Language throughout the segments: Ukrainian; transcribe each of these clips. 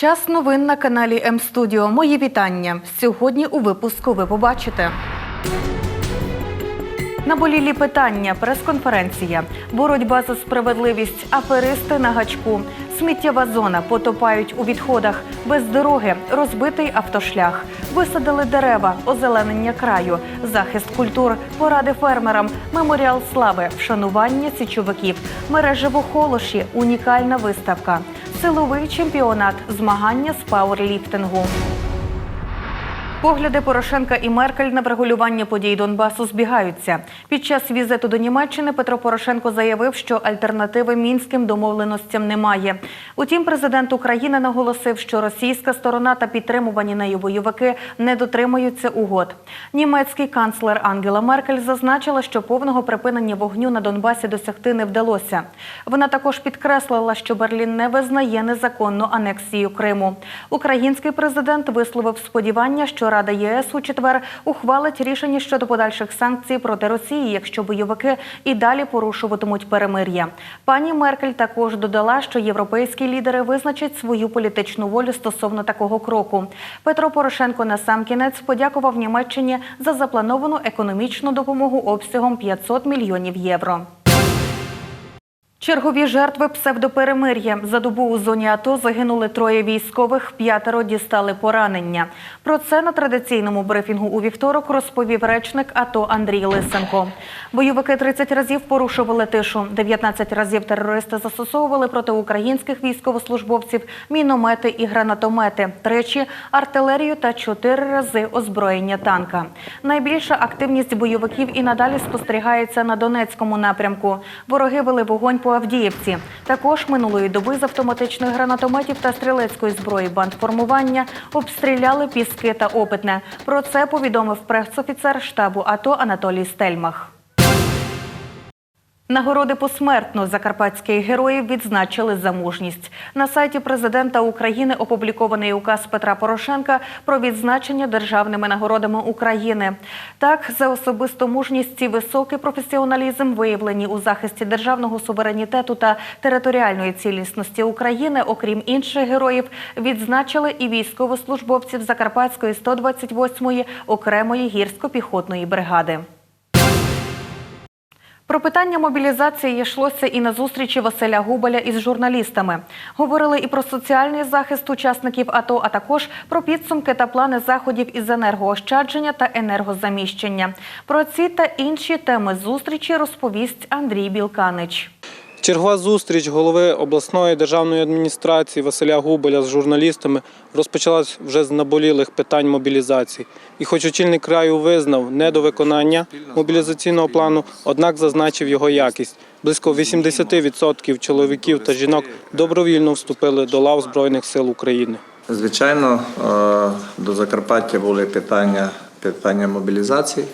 Час новин на каналі М Студіо. Мої вітання. Сьогодні у випуску ви побачите. Наболілі питання, прес-конференція, боротьба за справедливість, аферисти на гачку, сміттєва зона. Потопають у відходах, без дороги, розбитий автошлях, висадили дерева, озеленення краю, захист культур, поради фермерам, меморіал слави, вшанування січовиків, мережево холоші, унікальна виставка, силовий чемпіонат, змагання з пауерліфтингу. Погляди Порошенка і Меркель на врегулювання подій Донбасу збігаються. Під час візиту до Німеччини Петро Порошенко заявив, що альтернативи мінським домовленостям немає. Утім, президент України наголосив, що російська сторона та підтримувані нею бойовики не дотримуються угод. Німецький канцлер Ангела Меркель зазначила, що повного припинення вогню на Донбасі досягти не вдалося. Вона також підкреслила, що Берлін не визнає незаконну анексію Криму. Український президент висловив сподівання, що Рада ЄС у четвер ухвалить рішення щодо подальших санкцій проти Росії, якщо бойовики і далі порушуватимуть перемир'я. Пані Меркель також додала, що європейські лідери визначать свою політичну волю стосовно такого кроку. Петро Порошенко насамкінець подякував Німеччині за заплановану економічну допомогу обсягом 500 мільйонів євро. Чергові жертви псевдоперемир'я. За добу у зоні АТО загинули троє військових, п'ятеро дістали поранення. Про це на традиційному брифінгу у вівторок розповів речник АТО Андрій Лисенко. Бойовики 30 разів порушували тишу. 19 разів терористи застосовували проти українських військовослужбовців міномети і гранатомети, тричі артилерію та чотири рази озброєння танка. Найбільша активність бойовиків і надалі спостерігається на Донецькому напрямку. Вороги вели вогонь по Авдіївці. Також минулої доби з автоматичних гранатометів та стрілецької зброї бандформування обстріляли піски та опитне. Про це повідомив пресофіцер штабу АТО Анатолій Стельмах. Нагороди посмертно закарпатських героїв відзначили за мужність. На сайті президента України опублікований указ Петра Порошенка про відзначення державними нагородами України. Так, за особисту мужність і високий професіоналізм виявлені у захисті державного суверенітету та територіальної цілісності України, окрім інших героїв, відзначили і військовослужбовців Закарпатської 128-ї окремої гірсько-піхотної бригади. Про питання мобілізації йшлося і на зустрічі Василя Губаля із журналістами. Говорили і про соціальний захист учасників АТО, а також про підсумки та плани заходів із енергоощадження та енергозаміщення. Про ці та інші теми зустрічі розповість Андрій Білканич. Чергова зустріч голови обласної державної адміністрації Василя Губеля з журналістами розпочалась вже з наболілих питань мобілізації. І хоч очільник краю визнав недовиконання мобілізаційного плану, однак зазначив його якість. Близько 80% чоловіків та жінок добровільно вступили до лав Збройних сил України. Звичайно, е, до Закарпаття були питання, питання мобілізації.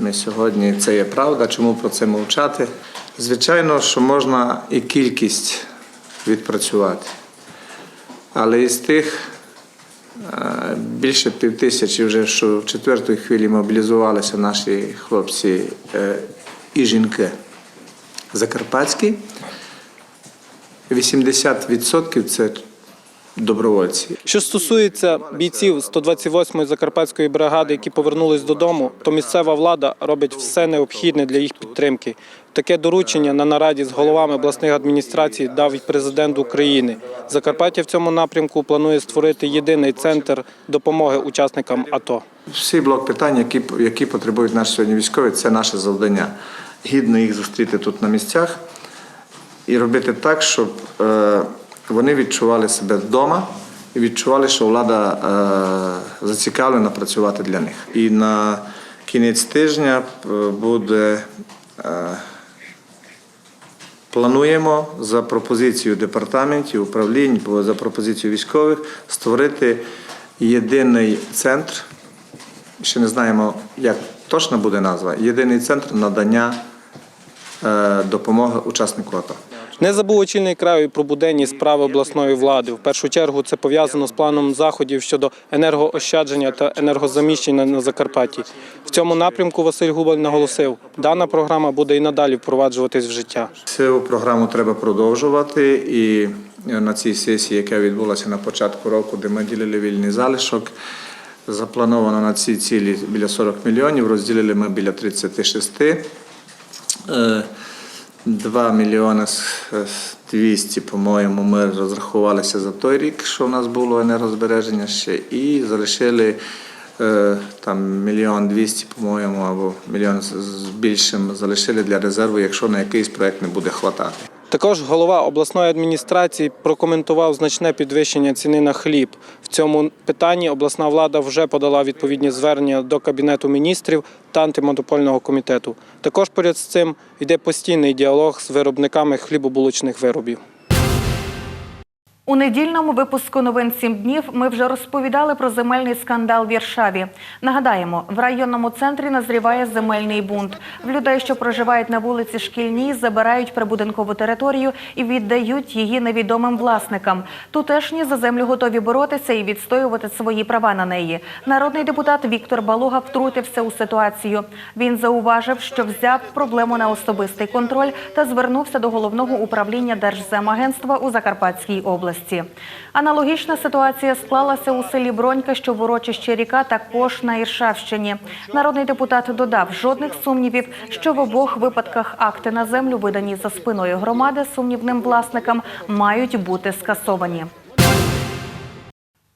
Ми сьогодні це є правда. Чому про це мовчати? Звичайно, що можна і кількість відпрацювати. Але із тих е, більше пів тисячі вже що в четвертій хвилі мобілізувалися наші хлопці е, і жінки закарпатські. 80% це добровольці. Що стосується бійців 128-ї закарпатської бригади, які повернулись додому, то місцева влада робить все необхідне для їх підтримки. Таке доручення на нараді з головами обласних адміністрацій дав і президент України. Закарпаття в цьому напрямку планує створити єдиний центр допомоги учасникам АТО. Всі блок питань, які, які потребують наші сьогодні військові, це наше завдання. Гідно їх зустріти тут на місцях і робити так, щоб е, вони відчували себе вдома і відчували, що влада е, зацікавлена працювати для них. І на кінець тижня е, буде. Е, Плануємо за пропозицією департаментів, управлінь, за пропозицією військових створити єдиний центр. Ще не знаємо, як точно буде назва. Єдиний центр надання допомоги учаснику АТО. Не забув очільник краю про буденні справи обласної влади. В першу чергу це пов'язано з планом заходів щодо енергоощадження та енергозаміщення на Закарпатті. В цьому напрямку Василь Губаль наголосив, дана програма буде і надалі впроваджуватись в життя. Цю програму треба продовжувати і на цій сесії, яка відбулася на початку року, де ми ділили вільний залишок. Заплановано на ці цілі біля 40 мільйонів, розділили ми біля 36. Е, 2 мільйони з- з 200, по-моєму, ми розрахувалися за той рік, що в нас було енергозбереження ще, і залишили е, там мільйон 200, по-моєму, або мільйон з більшим залишили для резерву, якщо на якийсь проект не буде хватати. Також голова обласної адміністрації прокоментував значне підвищення ціни на хліб. В цьому питанні обласна влада вже подала відповідні звернення до Кабінету міністрів та антимонопольного комітету. Також поряд з цим йде постійний діалог з виробниками хлібобулочних виробів. У недільному випуску новин «7 днів ми вже розповідали про земельний скандал в Віршаві. Нагадаємо, в районному центрі назріває земельний бунт. В людей, що проживають на вулиці Шкільній, забирають прибудинкову територію і віддають її невідомим власникам. Тутешні за землю готові боротися і відстоювати свої права на неї. Народний депутат Віктор Балога втрутився у ситуацію. Він зауважив, що взяв проблему на особистий контроль та звернувся до головного управління Держземагентства у Закарпатській області. Аналогічна ситуація склалася у селі Бронька, що в урочищі ріка, також на Іршавщині. Народний депутат додав жодних сумнівів, що в обох випадках акти на землю, видані за спиною громади сумнівним власникам, мають бути скасовані.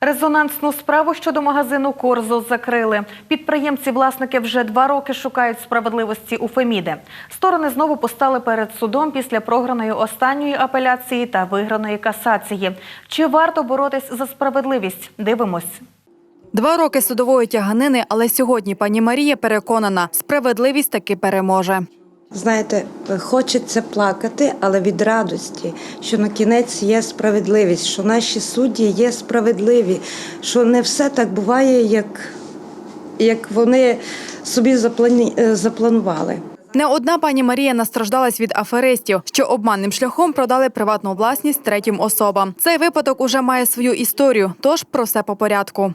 Резонансну справу щодо магазину Корзо закрили. Підприємці-власники вже два роки шукають справедливості у Феміде. Сторони знову постали перед судом після програної останньої апеляції та виграної касації. Чи варто боротись за справедливість? Дивимось. Два роки судової тяганини, але сьогодні пані Марія переконана, справедливість таки переможе. Знаєте, хочеться плакати, але від радості, що на кінець є справедливість, що наші судді є справедливі, що не все так буває, як, як вони собі заплані... е, запланували. Не одна пані Марія настраждалась від аферистів, що обманним шляхом продали приватну власність третім особам. Цей випадок уже має свою історію, тож про все по порядку.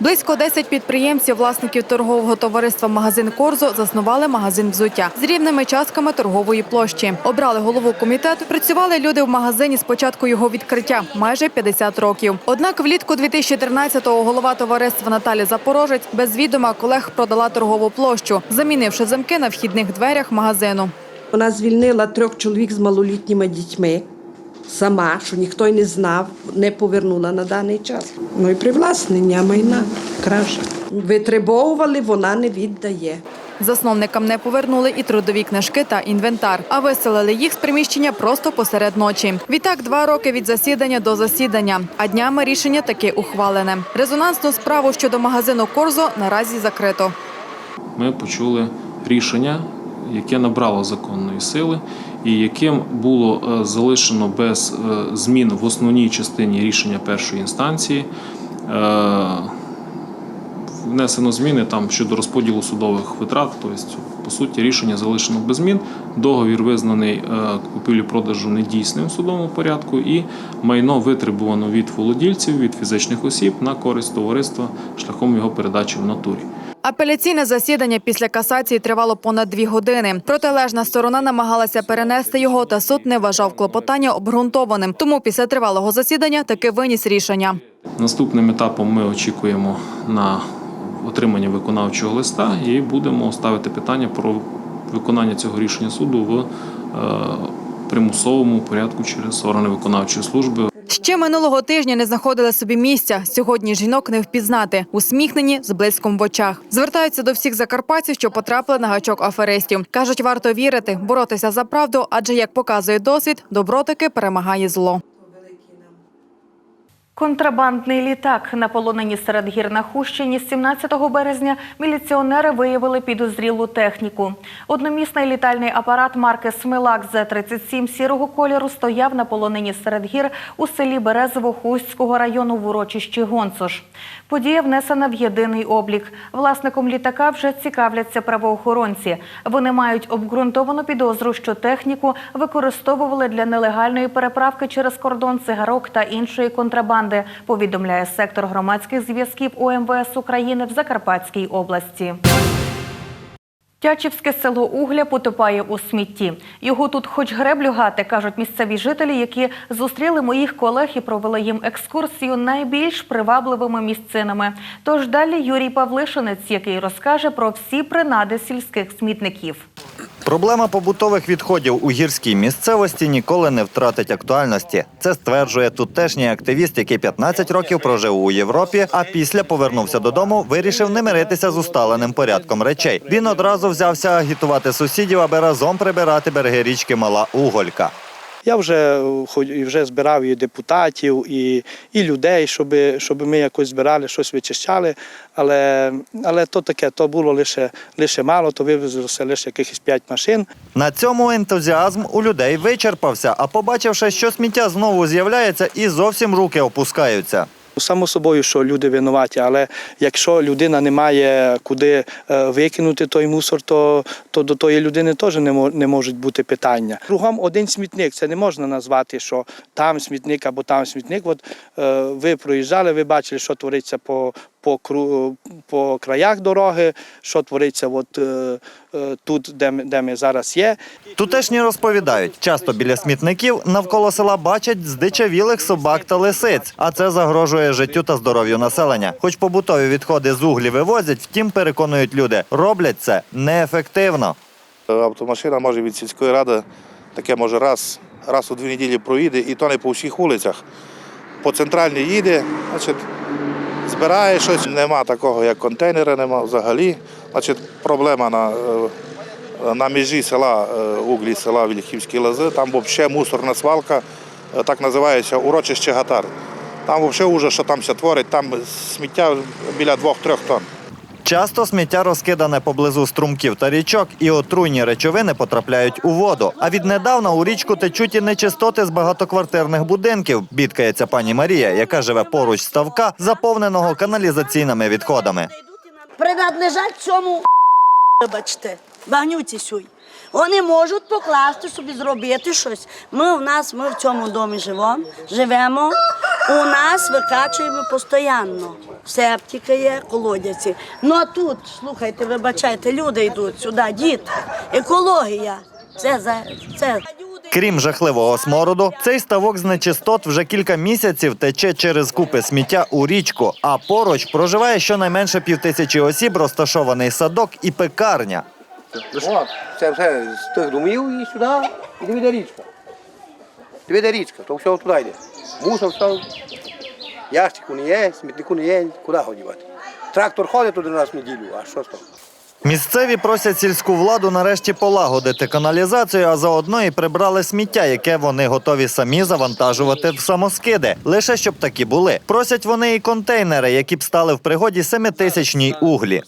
Близько 10 підприємців, власників торгового товариства Магазин Корзо заснували магазин взуття з рівними частками торгової площі. Обрали голову комітету. Працювали люди в магазині з початку його відкриття майже 50 років. Однак влітку 2014-го голова товариства Наталі Запорожець без відома колег продала торгову площу, замінивши замки на вхідних дверях магазину. Вона звільнила трьох чоловік з малолітніми дітьми сама, що ніхто й не знав, не повернула на даний час. Ну і привласнення майна, кража. Витребовували, вона не віддає. Засновникам не повернули і трудові книжки та інвентар, а виселили їх з приміщення просто посеред ночі. Відтак два роки від засідання до засідання. А днями рішення таки ухвалене. Резонансну справу щодо магазину Корзо наразі закрито. ми почули рішення, яке набрало законної сили, і яким було е, залишено без е, змін в основній частині рішення першої інстанції. е, Внесено зміни там щодо розподілу судових витрат, тобто, по суті, рішення залишено без змін. Договір визнаний купівлі-продажу недійсним судовому порядку, і майно витребувано від володільців, від фізичних осіб на користь товариства шляхом його передачі в натурі. Апеляційне засідання після касації тривало понад дві години. Протилежна сторона намагалася перенести його, та суд не вважав клопотання обґрунтованим. Тому після тривалого засідання таки виніс рішення. Наступним етапом ми очікуємо на отримання виконавчого листа і будемо ставити питання про виконання цього рішення суду в е, примусовому порядку через органи виконавчої служби. Ще минулого тижня не знаходили собі місця. Сьогодні жінок не впізнати. Усміхнені з блиском в очах. Звертаються до всіх закарпатців, що потрапили на гачок аферистів. Кажуть, варто вірити, боротися за правду, адже як показує досвід, добро таки перемагає зло. Контрабандний літак на полонені серед гір на Хущині 17 березня міліціонери виявили підозрілу техніку. Одномісний літальний апарат марки Смилак З-37 сірого кольору стояв на полонені серед гір у селі Березово-Хустського району в урочищі Гонцош. Подія внесена в єдиний облік. Власником літака вже цікавляться правоохоронці. Вони мають обґрунтовану підозру, що техніку використовували для нелегальної переправки через кордон цигарок та іншої контрабанди, повідомляє сектор громадських зв'язків ОМВС України в Закарпатській області. Тячівське село Угля потопає у смітті. Його тут хоч греблю гати, кажуть місцеві жителі, які зустріли моїх колег і провели їм екскурсію найбільш привабливими місцинами. Тож далі Юрій Павлишинець, який розкаже про всі принади сільських смітників. Проблема побутових відходів у гірській місцевості ніколи не втратить актуальності. Це стверджує тутешній активіст, який 15 років прожив у Європі, а після повернувся додому, вирішив не миритися з усталеним порядком речей. Він одразу взявся агітувати сусідів, аби разом прибирати береги річки Мала Уголька. Я вже е, вже збирав і депутатів, і, і людей, щоб, щоб ми якось збирали, щось вичищали. Але, але то таке, то було лише, лише мало, то вивезлося лише якихось п'ять машин. На цьому ентузіазм у людей вичерпався, а побачивши, що сміття знову з'являється, і зовсім руки опускаються. Само собою, що люди винуваті, але якщо людина не має куди е, викинути той мусор, то, то до тої людини теж не, можуть бути питання. Кругом один смітник, це не можна назвати, що там смітник або там смітник. От е, ви проїжджали, ви бачили, що твориться по, по, по краях дороги, що твориться от, е, е, тут, де ми, де ми зараз є. Тутешні розповідають, часто біля смітників навколо села бачать здичавілих собак та лисиць, а це загрожує життю та здоров'ю населення. Хоч побутові відходи з углі вивозять, втім переконують люди, роблять це неефективно. Автомашина може від сільської ради таке може раз, раз у дві неділі проїде, і то не по всіх вулицях. По центральній їде, значить, збирає щось. Нема такого, як контейнери, нема взагалі. Значить, проблема на, е, на межі села е, углі села Вільхівські лази. Там взагалі мусорна свалка, е, так називається урочище Гатар. Там взагалі що там все творить, там сміття біля 2-3 тонн. Часто сміття розкидане поблизу струмків та річок, і отруйні речовини потрапляють у воду. А віднедавна у річку течуть і нечистоти з багатоквартирних будинків. Бідкається пані Марія, яка живе поруч ставка, заповненого каналізаційними відходами. принадлежать цьому вибачте, багнюці сюй. Вони можуть покласти собі, зробити щось. Ми в нас, ми в цьому домі живемо, живемо. У нас викачуємо постійно. Септика є, колодязі. Ну а тут, слухайте, вибачайте, люди йдуть сюди, діти, екологія. Це за це. Крім жахливого смороду, цей ставок з нечистот вже кілька місяців тече через купи сміття у річку. А поруч проживає щонайменше півтисячі осіб, розташований садок і пекарня. Це все з тих домів і сюди, і де річка. Де річка, то все туди йде. Мусор все. Ящику не є, смітнику не є, куди його дівати. Трактор ходить туди в неділю, а що того? Місцеві просять сільську владу нарешті полагодити каналізацію, а заодно і прибрали сміття, яке вони готові самі завантажувати в самоскиди. Лише щоб такі були. Просять вони і контейнери, які б стали в пригоді семитисячній углі.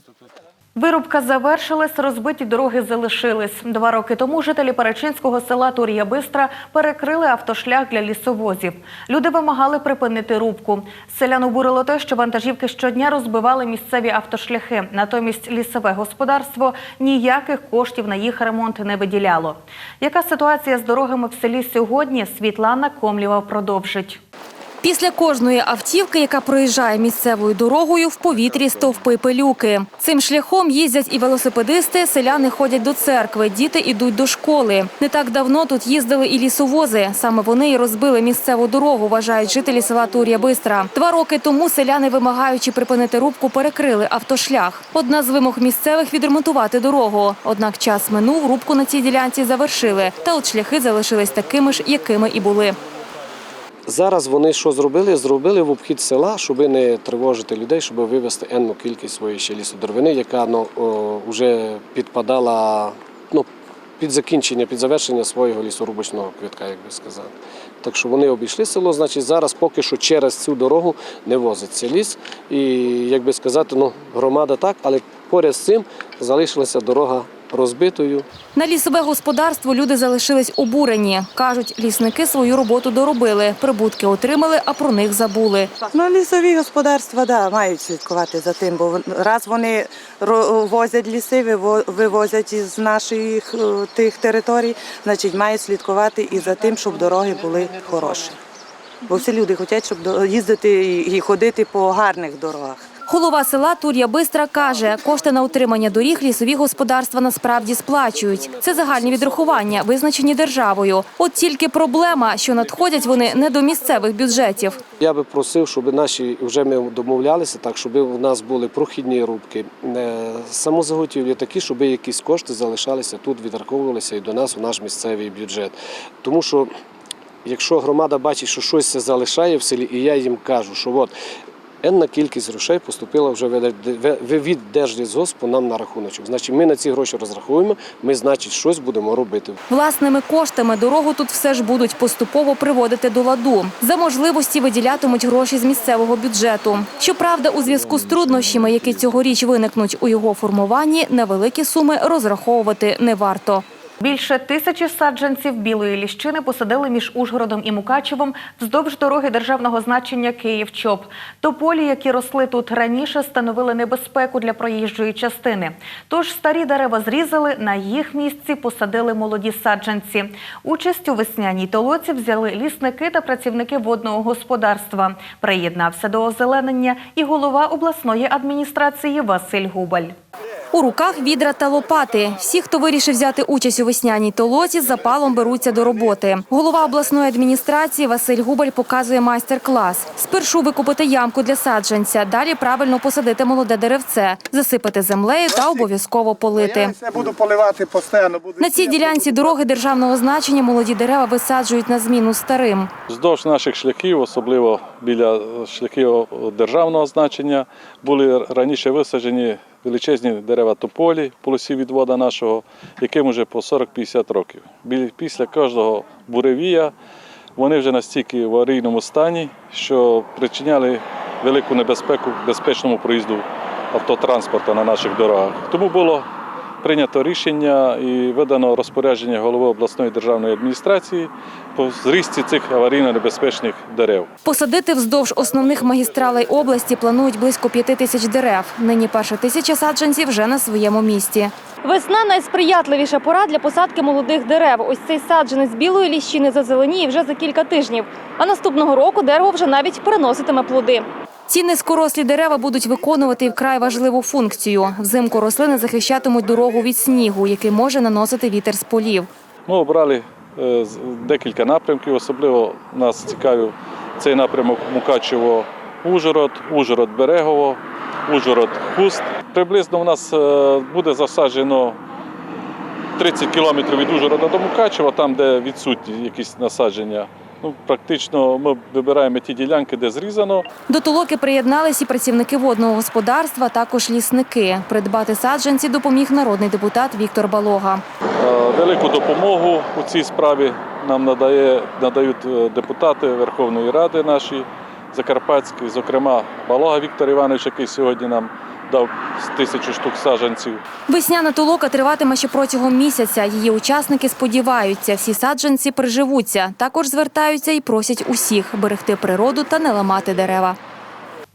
Вирубка завершилась, розбиті дороги залишились. Два роки тому жителі Перечинського села Тур'я Бистра перекрили автошлях для лісовозів. Люди вимагали припинити рубку. Селян обурило те, що вантажівки щодня розбивали місцеві автошляхи. Натомість лісове господарство ніяких коштів на їх ремонт не виділяло. Яка ситуація з дорогами в селі сьогодні? Світлана Комлєва продовжить. Після кожної автівки, яка проїжджає місцевою дорогою, в повітрі стовпи пилюки. Цим шляхом їздять і велосипедисти, селяни ходять до церкви, діти йдуть до школи. Не так давно тут їздили і лісовози. Саме вони і розбили місцеву дорогу, вважають жителі села Тур'я Бистра. Два роки тому селяни, вимагаючи припинити рубку, перекрили автошлях. Одна з вимог місцевих відремонтувати дорогу. Однак час минув, рубку на цій ділянці завершили. Та от шляхи залишились такими ж, якими і були. Зараз вони що зробили? Зробили в обхід села, щоб не тривожити людей, щоб вивезти енну кількість своєї ще лісодеревини, яка ну, вже підпадала ну, під закінчення, під завершення свого лісорубочного квитка, як би сказати. Так що вони обійшли село, значить зараз поки що через цю дорогу не возиться ліс. І, як би сказати, ну, громада так, але поряд з цим залишилася дорога розбитою. На лісове господарство люди залишились обурені. Кажуть, лісники свою роботу доробили, прибутки отримали, а про них забули. Ну, лісові господарства да, мають слідкувати за тим, бо раз вони возять ліси, виво- вивозять із наших е, тих територій, значить мають слідкувати і за тим, щоб дороги були хороші. Бо всі люди хочуть, щоб їздити і ходити по гарних дорогах. Голова села Тур'я Бистра каже, кошти на утримання доріг лісові господарства насправді сплачують. Це загальні відрахування, визначені державою. От тільки проблема, що надходять вони не до місцевих бюджетів. Я би просив, щоб наші вже ми домовлялися так, щоб у нас були прохідні рубки, е, самозаготівлі такі, щоб якісь кошти залишалися тут, відраховувалися і до нас у наш місцевий бюджет. Тому що якщо громада бачить, що щось залишає в селі, і я їм кажу, що от енна кількість грошей поступила вже від- Держлісгоспу нам на рахуночок. Значить, ми на ці гроші розраховуємо, ми, значить, щось будемо робити. Власними коштами дорогу тут все ж будуть поступово приводити до ладу. За можливості виділятимуть гроші з місцевого бюджету. Щоправда, у зв'язку з труднощами, які цьогоріч виникнуть у його формуванні, на великі суми розраховувати не варто. Більше тисячі саджанців білої ліщини посадили між Ужгородом і Мукачевом вздовж дороги державного значення Київ-Чоп. Тополі, які росли тут раніше, становили небезпеку для проїжджої частини. Тож старі дерева зрізали, на їх місці посадили молоді саджанці. Участь у весняній толоці взяли лісники та працівники водного господарства. Приєднався до озеленення і голова обласної адміністрації Василь Губаль. У руках відра та лопати. Всі, хто вирішив взяти участь у весняній толоці, з запалом беруться до роботи. Голова обласної адміністрації Василь Губаль показує майстер-клас. Спершу викопати ямку для саджанця, далі правильно посадити молоде деревце, засипати землею та обов'язково полити. Я буду поливати постійно. На цій ділянці дороги державного значення молоді дерева висаджують на зміну старим. Вздовж наших шляхів, особливо біля шляхів державного значення, були раніше висаджені величезні дерева тополі полосів полосі відвода нашого, яким вже по 40-50 років. Після кожного буревія вони вже настільки в аварійному стані, що причиняли велику небезпеку безпечному проїзду автотранспорту на наших дорогах. Тому було прийнято рішення і видано розпорядження голови обласної державної адміністрації по зрісті цих аварійно-небезпечних дерев. Посадити вздовж основних магістралей області планують близько п'яти тисяч дерев. Нині перша тисяча саджанців вже на своєму місці. Весна найсприятливіша пора для посадки молодих дерев. Ось цей саджанець білої ліщини зазеленіє вже за кілька тижнів. А наступного року дерево вже навіть переноситиме плоди. Ці низькорослі дерева будуть виконувати вкрай важливу функцію. Взимку рослини захищатимуть дорогу від снігу, який може наносити вітер з полів. Ми обрали е, декілька напрямків. Особливо нас цікавив цей напрямок Мукачево-Ужгород, Ужгород-Берегово, Ужгород-Хуст. Приблизно у нас е, буде засаджено 30 кілометрів від Ужгорода до Мукачева, там, де відсутні якісь насадження. Ну, практично ми вибираємо ті ділянки, де зрізано. До толоки приєднались і працівники водного господарства, також лісники. Придбати саджанці допоміг народний депутат Віктор Балога. Е, Велику допомогу у цій справі нам надає, надають е, депутати Верховної Ради наші Закарпатські, зокрема Балога Віктор Іванович, який сьогодні нам дав з тисячу штук саджанців. Весняна толока триватиме ще протягом місяця. Її учасники сподіваються, всі саджанці приживуться. Також звертаються і просять усіх берегти природу та не ламати дерева.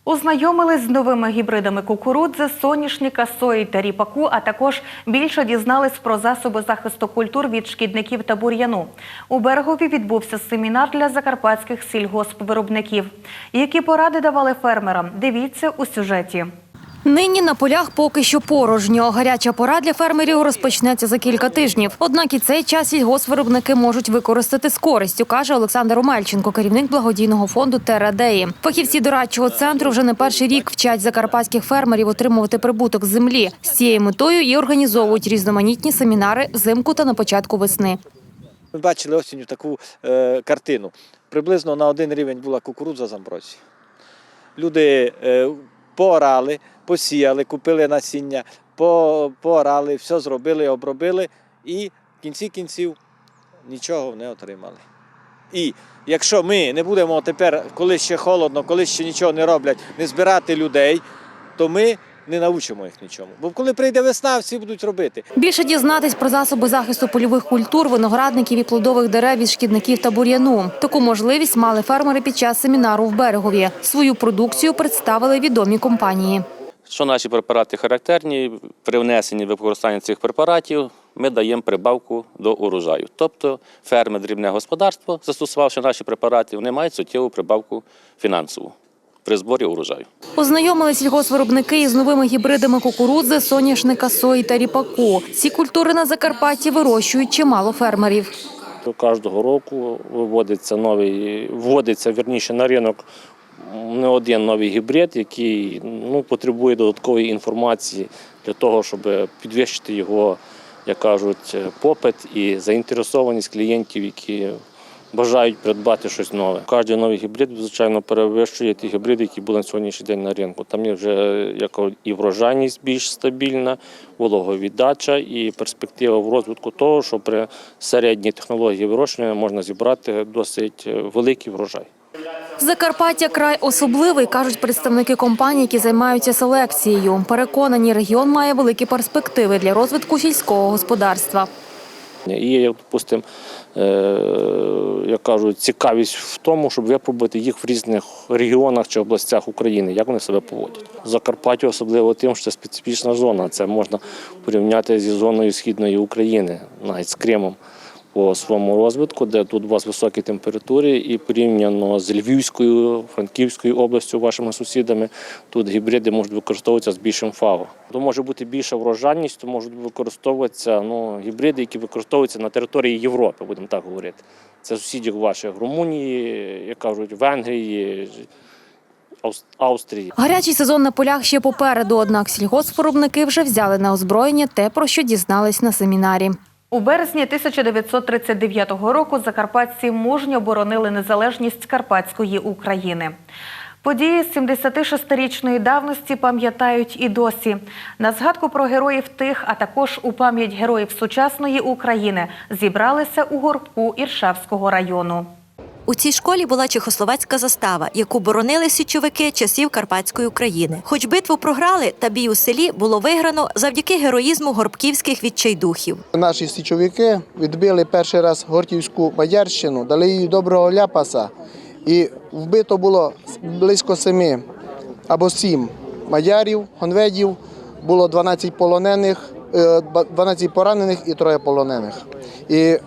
Ознайомились з новими гібридами кукурудзи, соняшника, сої та ріпаку, а також більше дізнались про засоби захисту культур від шкідників та бур'яну. У Берегові відбувся семінар для закарпатських сільгоспвиробників. Які поради давали фермерам? Дивіться у сюжеті. Нині на полях поки що порожньо. Гаряча пора для фермерів розпочнеться за кілька тижнів. Однак і цей час сільгоспвиробники можуть використати з користю, каже Олександр Омельченко, керівник благодійного фонду Терадеї. Фахівці дорадчого центру вже не перший рік вчать закарпатських фермерів отримувати прибуток з землі. З цією метою і організовують різноманітні семінари взимку та на початку весни. Ми бачили осінню таку е, картину. Приблизно на один рівень була кукурудза з амброзії. Люди е, поорали, посіяли, купили насіння, по, поорали, все зробили, обробили і в кінці кінців нічого не отримали. І якщо ми не будемо тепер, коли ще холодно, коли ще нічого не роблять, не збирати людей, то ми не навчимо їх нічому. Бо коли прийде весна, всі будуть робити. Більше дізнатись про засоби захисту польових культур, виноградників і плодових дерев від шкідників та бур'яну. Таку можливість мали фермери під час семінару в Берегові. Свою продукцію представили відомі компанії. Що наші препарати характерні, при внесенні використання цих препаратів ми даємо прибавку до урожаю. Тобто фермер дрібне господарство, застосувавши наші препарати, вони мають суттєву прибавку фінансову. при зборі урожаю. Ознайомились сільгоспвиробники із новими гібридами кукурудзи, соняшника, сої та ріпаку. Ці культури на Закарпатті вирощують чимало фермерів. Кожного року виводиться новий, вводиться вірніше на ринок не один новий гібрид, який ну, потребує додаткової інформації для того, щоб підвищити його, як кажуть, попит і заінтересованість клієнтів, які бажають придбати щось нове. Кожен новий гібрид, звичайно, перевищує ті гібриди, які були на сьогоднішній день на ринку. Там є вже як і врожайність більш стабільна, вологовіддача і перспектива в розвитку того, що при середній технології вирощування можна зібрати досить великий врожай. Закарпаття край особливий, кажуть представники компаній, які займаються селекцією. Переконані, регіон має великі перспективи для розвитку сільського господарства. І допустимо, як кажуть, цікавість в тому, щоб випробувати їх в різних регіонах чи областях України, як вони себе поводять. Закарпаття особливо тим, що це специфічна зона. Це можна порівняти зі зоною східної України, навіть з Кримом. По своєму розвитку, де тут у вас високі температури, і порівняно з Львівською, Франківською областю, вашими сусідами, тут гібриди можуть використовуватися з більшим фаво. То може бути більша врожайність, то можуть використовуватися ну, гібриди, які використовуються на території Європи, будемо так говорити. Це сусідів ваших Румунії, як кажуть, Венгрії, Австрії. Гарячий сезон на полях ще попереду, однак сільгоспвиробники вже взяли на озброєння те, про що дізнались на семінарі. У березні 1939 року закарпатці мужньо боронили незалежність Карпатської України. Події з 76-річної давності пам'ятають і досі. На згадку про героїв тих, а також у пам'ять героїв сучасної України зібралися у горбку Іршавського району. У цій школі була чехословацька застава, яку боронили січовики часів Карпатської України. Хоч битву програли, та бій у селі було виграно завдяки героїзму горбківських відчайдухів. Наші січовики відбили перший раз Гортівську Мадярщину, дали їй доброго ляпаса, і вбито було близько семи або сім мадярів, гонведів, було 12 полонених, е, 12 поранених і троє полонених. І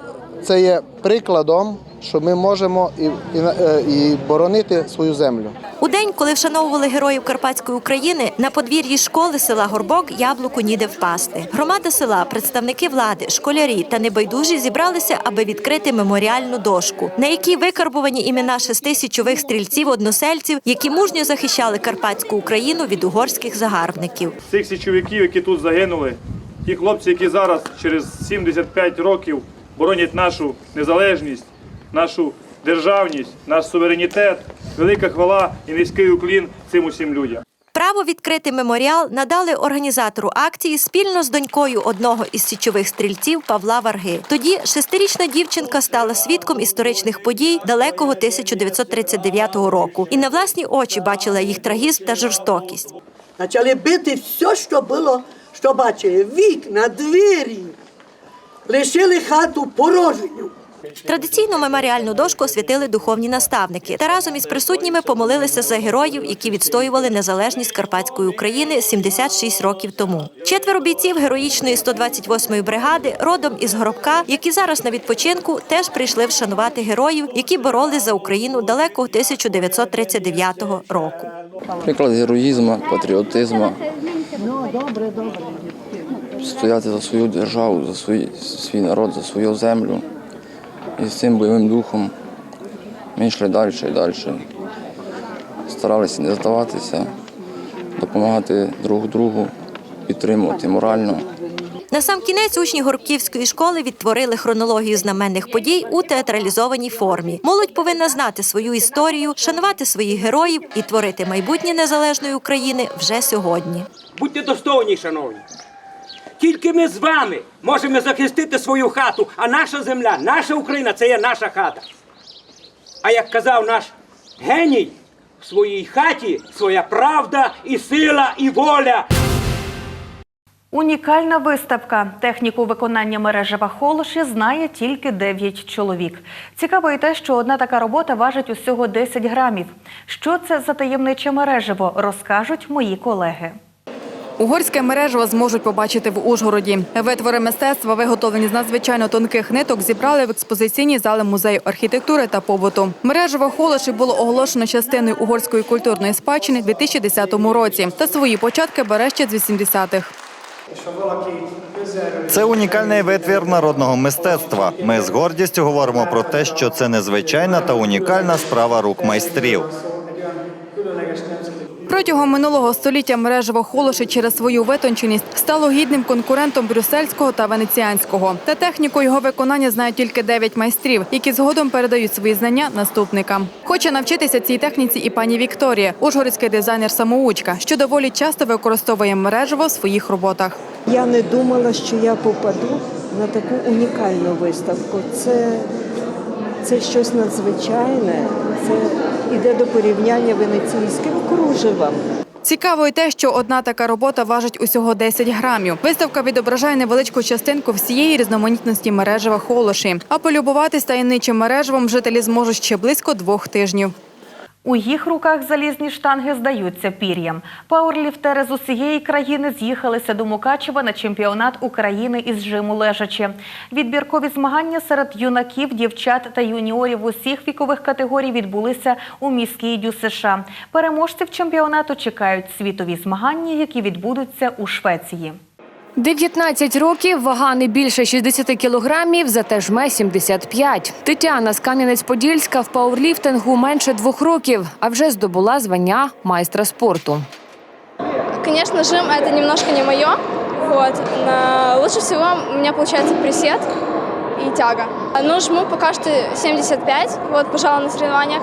це є прикладом, що ми можемо і, і, е, і боронити свою землю. У день, коли вшановували героїв Карпатської України, на подвір'ї школи села Горбок яблуку ніде впасти. Громада села, представники влади, школярі та небайдужі зібралися, аби відкрити меморіальну дошку, на якій викарбувані імена шести січових стрільців-односельців, які мужньо захищали Карпатську Україну від угорських загарбників. Цих січовиків, які тут загинули, ті хлопці, які зараз через 75 років боронять нашу незалежність, нашу державність, наш суверенітет. Велика хвала і низький уклін цим усім людям. Право відкрити меморіал надали організатору акції спільно з донькою одного із січових стрільців Павла Варги. Тоді шестирічна дівчинка стала свідком історичних подій далекого 1939 року і на власні очі бачила їх трагізм та жорстокість. Почали бити все, що було, що бачили. Вікна, двері. Лишили хату порожню. Традиційну меморіальну дошку освятили духовні наставники та разом із присутніми помолилися за героїв, які відстоювали незалежність Карпатської України 76 років тому. Четверо бійців героїчної 128-ї бригади, родом із Горобка, які зараз на відпочинку, теж прийшли вшанувати героїв, які боролись за Україну далекого 1939 року. Приклад героїзму, патріотизму. Стояти за свою державу, за свій, свій народ, за свою землю. І з цим бойовим духом ми йшли далі і далі. Старалися не здаватися, допомагати друг другу, підтримувати морально. На сам кінець учні Горбківської школи відтворили хронологію знаменних подій у театралізованій формі. Молодь повинна знати свою історію, шанувати своїх героїв і творити майбутнє незалежної України вже сьогодні. Будьте достойні, шановні. Тільки ми з вами можемо захистити свою хату, а наша земля, наша Україна це є наша хата. А як казав наш геній, в своїй хаті своя правда і сила, і воля. Унікальна виставка. Техніку виконання мережева холоші знає тільки 9 чоловік. Цікаво і те, що одна така робота важить усього 10 грамів. Що це за таємниче мережево, розкажуть мої колеги. Угорське мережево зможуть побачити в Ужгороді. Витвори мистецтва, виготовлені з надзвичайно тонких ниток, зібрали в експозиційній залі музею архітектури та побуту. Мережево холоші було оголошено частиною угорської культурної спадщини в 2010 році. Та свої початки бере ще з 80-х. Це унікальний витвір народного мистецтва. Ми з гордістю говоримо про те, що це незвичайна та унікальна справа рук майстрів. Протягом минулого століття мережево холоші через свою витонченість стало гідним конкурентом брюссельського та венеціанського. Та техніку його виконання знають тільки дев'ять майстрів, які згодом передають свої знання наступникам. Хоче навчитися цій техніці і пані Вікторія, ужгородський дизайнер-самоучка, що доволі часто використовує мережево в своїх роботах. Я не думала, що я попаду на таку унікальну виставку. Це, це щось надзвичайне. Це іде до порівняння венеційським кружевом. Цікаво й те, що одна така робота важить усього 10 грамів. Виставка відображає невеличку частинку всієї різноманітності мережева холоші. А полюбуватись таємничим мережевом жителі зможуть ще близько двох тижнів. У їх руках залізні штанги здаються пір'ям. Пауерліфтери з усієї країни з'їхалися до Мукачева на чемпіонат України із жиму лежачі. Відбіркові змагання серед юнаків, дівчат та юніорів усіх вікових категорій відбулися у міській дю США. Переможців чемпіонату чекають світові змагання, які відбудуться у Швеції. 19 років, вага не більше 60 кілограмів, зате жме 75. Тетяна з Кам'янець-Подільська в пауерліфтингу менше двох років, а вже здобула звання майстра спорту. Конечно, жим это немножко не мое. Вот. Но лучше всего у меня получается присед и тяга. Ну, жму пока что 75, вот, пожалуй, на соревнованиях.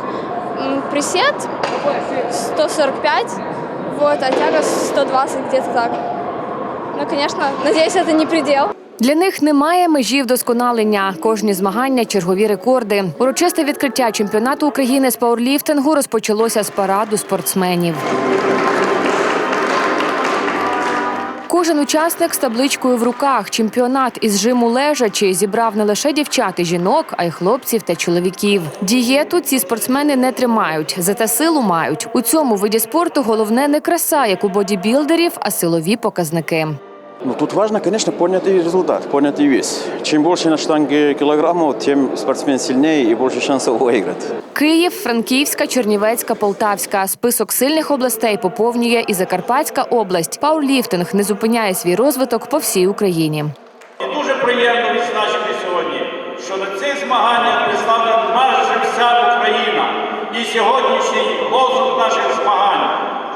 М, Присед 145, вот, а тяга 120 где-то так. Ну, конечно, надеюсь, это не предел. Для них немає межі вдосконалення. Кожні змагання чергові рекорди. Урочисте відкриття чемпіонату України з пауерліфтингу розпочалося з параду спортсменів. Кожен учасник з табличкою в руках. Чемпіонат із жиму лежачі зібрав не лише дівчат і жінок, а й хлопців та чоловіків. Дієту ці спортсмени не тримають, зате силу мають. У цьому виді спорту головне не краса, як у бодібілдерів, а силові показники. Ну, тут важно, конечно, понятый результат, понятый вес. Чем больше на штанге килограммов, тем спортсмен сильнее и больше шансов выиграть. Київ, Франківська, Чернівецька, Полтавська. Список сильних областей поповнює і Закарпатська область. Пауерліфтинг не зупиняє свій розвиток по всій Україні. І дуже приємно відзначити сьогодні, що на цих змаганнях представлена майже вся Україна. І сьогоднішній лозунг наших змагань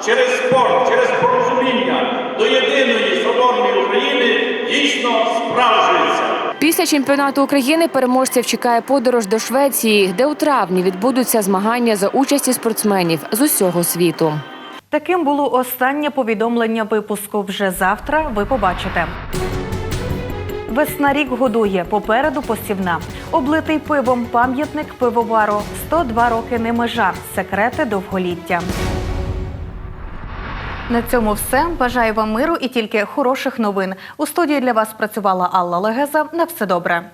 через спорт, через порозуміння до єдиної соборної України дійсно справжується. Після чемпіонату України переможців чекає подорож до Швеції, де у травні відбудуться змагання за участі спортсменів з усього світу. Таким було останнє повідомлення випуску. Вже завтра ви побачите. Весна рік годує, попереду посівна. Облитий пивом пам'ятник пивовару. 102 роки не межа. Секрети довголіття. На цьому все. Бажаю вам миру і тільки хороших новин. У студії для вас працювала Алла Легеза. На все добре.